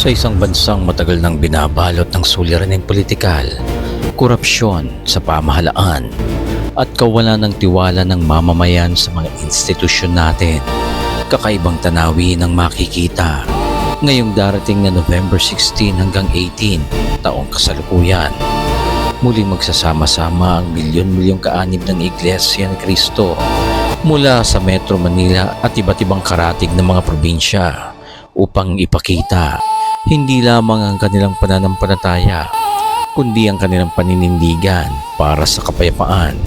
Sa isang bansang matagal nang binabalot ng suliraning politikal, korupsyon sa pamahalaan, at kawalan ng tiwala ng mamamayan sa mga institusyon natin, kakaibang tanawin ang makikita. Ngayong darating na November 16 hanggang 18, taong kasalukuyan, muling magsasama-sama ang milyon-milyong kaanib ng Iglesia ni Cristo mula sa Metro Manila at iba't ibang karatig ng mga probinsya upang ipakita hindi lamang ang kanilang pananampalataya kundi ang kanilang paninindigan para sa kapayapaan,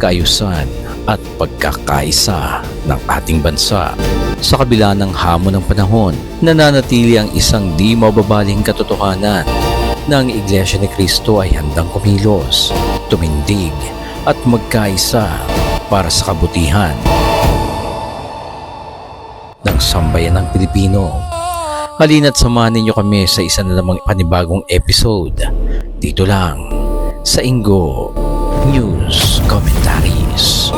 kaayusan at pagkakaisa ng ating bansa. Sa kabila ng hamon ng panahon, nananatili ang isang di mababaling katotohanan na ang Iglesia ni Cristo ay handang kumilos, tumindig at magkaisa para sa kabutihan ng sambayan ng Pilipino. Halina't samahan ninyo kami sa isa na namang panibagong episode dito lang sa Ingo News Commentaries.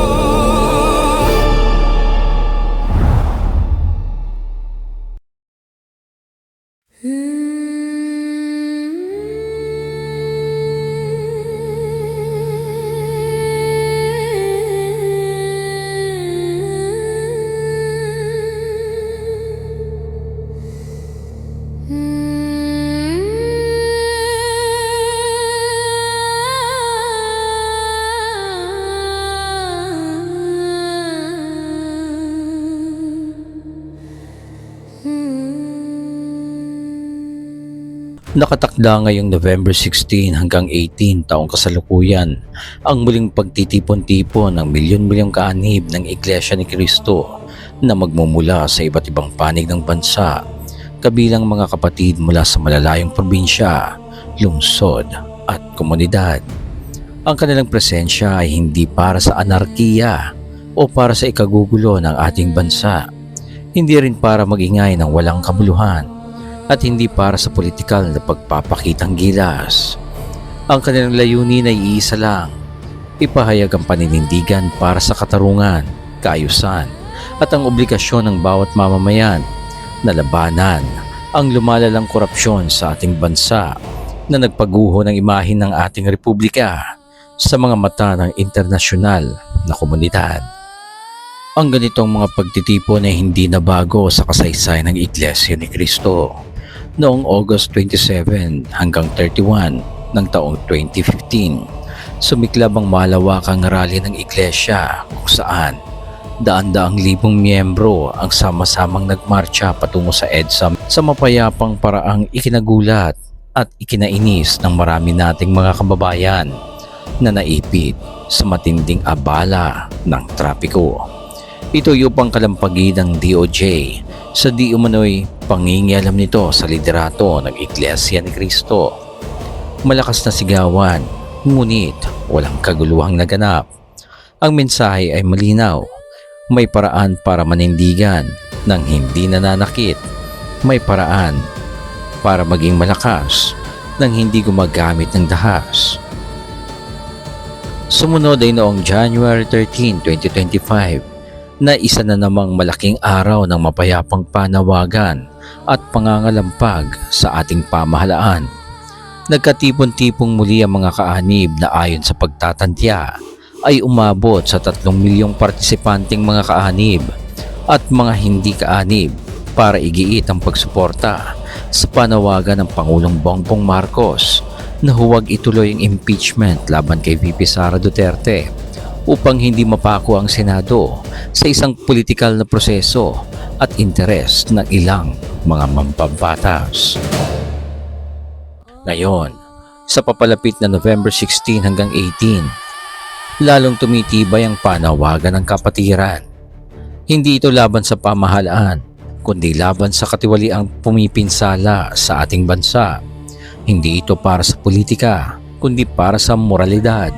Nakatakda ngayong November 16 hanggang 18 taong kasalukuyan ang muling pagtitipon-tipon ng milyon-milyong kaanib ng Iglesia ni Cristo na magmumula sa iba't ibang panig ng bansa kabilang mga kapatid mula sa malalayong probinsya, lungsod at komunidad. Ang kanilang presensya ay hindi para sa anarkiya o para sa ikagugulo ng ating bansa. Hindi rin para magingay ng walang kabuluhan at hindi para sa politikal na pagpapakitang gilas. Ang kanilang layunin ay iisa lang, ipahayag ang paninindigan para sa katarungan, kaayusan, at ang obligasyon ng bawat mamamayan na labanan ang lumalalang korupsyon sa ating bansa na nagpaguho ng imahin ng ating republika sa mga mata ng internasyonal na komunidad. Ang ganitong mga pagtitipon ay hindi na bago sa kasaysayan ng Iglesia ni Cristo noong August 27 hanggang 31 ng taong 2015. Sumiklab ang malawakang rally ng iglesia kung saan daan-daang libong miyembro ang sama-samang nagmarcha patungo sa EDSA sa mapayapang paraang ikinagulat at ikinainis ng marami nating mga kababayan na naipit sa matinding abala ng trapiko. Ito yung kalampagi ng DOJ sa di umano'y pangingialam nito sa liderato ng Iglesia ni Cristo. Malakas na sigawan, ngunit walang kaguluhang naganap. Ang mensahe ay malinaw. May paraan para manindigan ng hindi nananakit. May paraan para maging malakas nang hindi gumagamit ng dahas. Sumunod ay noong January 13, 2025 na isa na namang malaking araw ng mapayapang panawagan at pangangalampag sa ating pamahalaan. Nagkatipon-tipong muli ang mga kaanib na ayon sa pagtatantya ay umabot sa 3 milyong partisipanting mga kaanib at mga hindi kaanib para igiit ang pagsuporta sa panawagan ng Pangulong Bongbong Marcos na huwag ituloy ang impeachment laban kay VP Sara Duterte upang hindi mapako ang Senado sa isang politikal na proseso at interes ng ilang mga mampabatas. Ngayon, sa papalapit na November 16 hanggang 18, lalong tumitibay ang panawagan ng kapatiran. Hindi ito laban sa pamahalaan, kundi laban sa katiwaliang pumipinsala sa ating bansa. Hindi ito para sa politika, kundi para sa moralidad.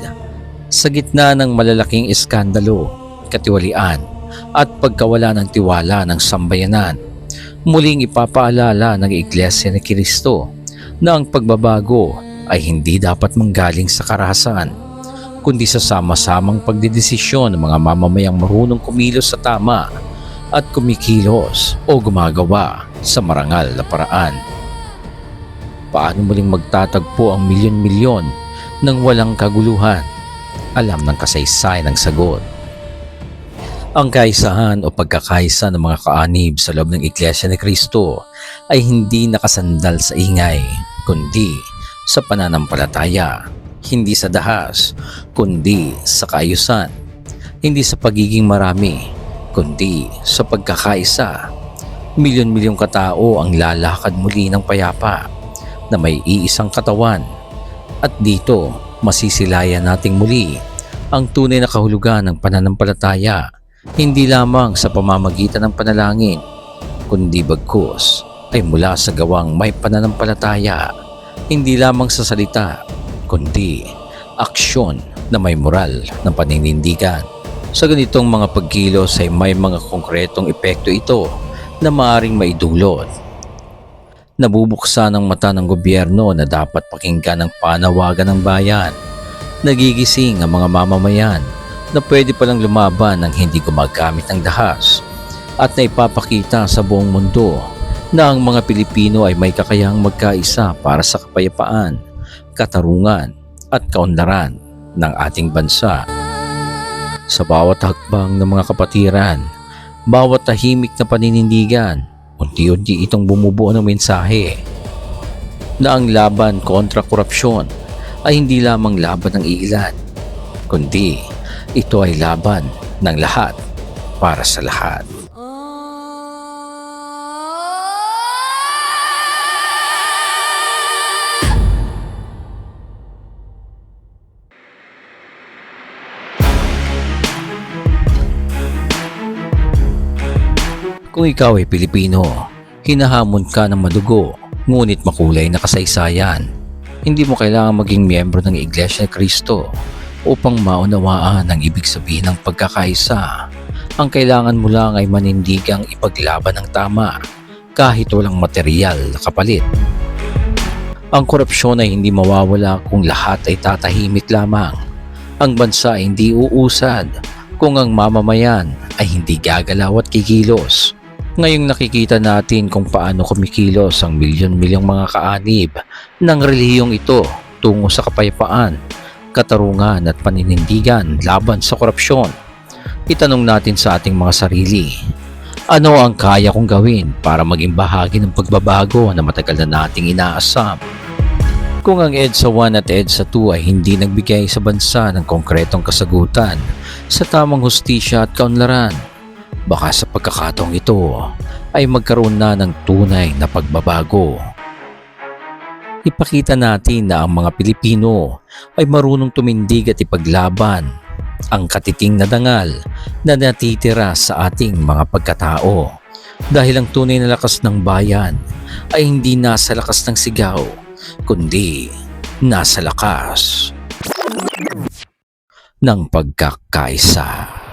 Sa gitna ng malalaking iskandalo, katiwalian, at pagkawala ng tiwala ng sambayanan, muling ipapaalala ng Iglesia ni Cristo na ang pagbabago ay hindi dapat manggaling sa karahasan, kundi sa sama-samang pagdidesisyon ng mga mamamayang marunong kumilos sa tama at kumikilos o gumagawa sa marangal na paraan. paano muling magtatagpo ang milyon-milyon ng walang kaguluhan? Alam ng kasaysayan ang sagot. Ang kaisahan o pagkakaisa ng mga kaanib sa loob ng Iglesia ni Kristo ay hindi nakasandal sa ingay, kundi sa pananampalataya, hindi sa dahas, kundi sa kaayusan, hindi sa pagiging marami, kundi sa pagkakaisa. Milyon-milyong katao ang lalakad muli ng payapa na may iisang katawan at dito masisilayan nating muli ang tunay na kahulugan ng pananampalataya hindi lamang sa pamamagitan ng panalangin kundi bagkus ay mula sa gawang may pananampalataya. Hindi lamang sa salita kundi aksyon na may moral ng paninindigan. Sa ganitong mga pagkilos ay may mga konkretong epekto ito na maaring maidulot. Nabubuksan ang mata ng gobyerno na dapat pakinggan ang panawagan ng bayan. Nagigising ang mga mamamayan na pwede palang lumaban ng hindi gumagamit ng dahas at na ipapakita sa buong mundo na ang mga Pilipino ay may kakayahang magkaisa para sa kapayapaan, katarungan at kaunlaran ng ating bansa. Sa bawat hakbang ng mga kapatiran, bawat tahimik na paninindigan, unti-unti itong bumubuo ng mensahe na ang laban kontra korupsyon ay hindi lamang laban ng iilan, kundi ito ay laban ng lahat para sa lahat. Kung ikaw ay Pilipino, hinahamon ka ng madugo, ngunit makulay na kasaysayan. Hindi mo kailangan maging miyembro ng Iglesia ni Cristo upang maunawaan ang ibig sabihin ng pagkakaisa. Ang kailangan mo lang ay manindigang ipaglaban ng tama kahit walang material na kapalit. Ang korupsyon ay hindi mawawala kung lahat ay tatahimik lamang. Ang bansa ay hindi uusad kung ang mamamayan ay hindi gagalaw at kikilos. Ngayong nakikita natin kung paano kumikilos ang milyon-milyong mga kaanib ng relihiyong ito tungo sa kapayapaan, katarungan at paninindigan laban sa korupsyon. Itanong natin sa ating mga sarili, ano ang kaya kong gawin para maging bahagi ng pagbabago na matagal na nating inaasam? Kung ang EDSA 1 at EDSA 2 ay hindi nagbigay sa bansa ng konkretong kasagutan sa tamang hustisya at kaunlaran, baka sa pagkakataong ito ay magkaroon na ng tunay na pagbabago. Ipakita natin na ang mga Pilipino ay marunong tumindig at ipaglaban ang katiting na dangal na natitira sa ating mga pagkatao. Dahil ang tunay na lakas ng bayan ay hindi nasa lakas ng sigaw, kundi nasa lakas ng pagkakaisa.